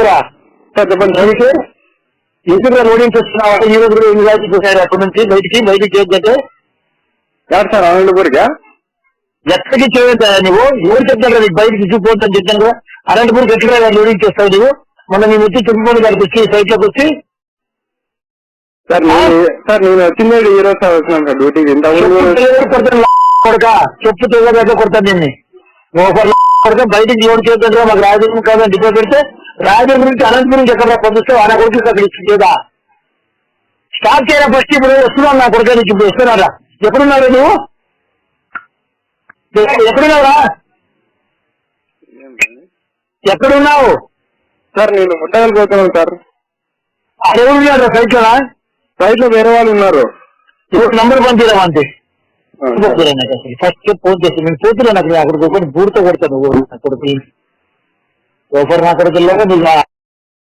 చెప్పండి సార్ బయటికి ఎందుకు లోడింగ్ చేస్తున్నావు అంటే ఈ రోజు కూడా ఎన్ని రాజు చూసారు అప్పటి నుంచి బయటికి బయటికి చేయొద్దంటే ఎవరు సార్? అనంతపూర్గా ఎక్కడికి చేయొద్దా నువ్వు? ఎవరు చెప్తారు నీకు బయటికి చూపోవద్దని చెప్పాను కదా. అనంతపూర్కి ఎక్కడ లోడింగ్ చేస్తావు నువ్వు? మొన్న నేను వచ్చి చుట్టుపక్కల గారికి వచ్చి సైట్లోకి వచ్చి సార్ సార్ నేను వచ్చిందే ఈ రోజు సార్ వచ్చినాను సార్ డ్యూటీకి. ఇంత చెప్పు తెలియదు కొడతాను కొడక. చెప్పు తెలియదు కొడతాను నిన్ను? ఒకరు కొడక బయటికి లోడ్ చేయొద్దంటే మాకు రాజధాని కాదని డిపో పెడితే రాజధాని గురించి అనంతపురం నుంచి ఎక్కడ పంపిస్తే ఆయన కొడుకు అక్కడ ఇచ్చి లేదా? స్టార్ట్ చేయరా ఫస్ట్ ఇప్పుడు? వస్తున్నాను నా కొడుకు నీకు ఇప్పుడు వస్తున్నారా ఎక్కడున్నావు నువ్వు? ఎక్కడ- ఎక్కడున్నావురా ఎక్కడున్నావు? సార్ నేను ముట్టగలు పోతున్నాను సార్. ఎవరున్నారు సైట్ లోనా సైట్లో వేరే వాళ్ళు ఉన్నారు. ఇప్పుడు నంబర్ పంపిరా అంతే. ఫస్ట్ ఫోన్ చేసి నేను పోతున్నా నాకు అక్కడికి ఒకటి బూడితో కొడతాను కొడుకు ఒకరు నా కొడుకు నీకు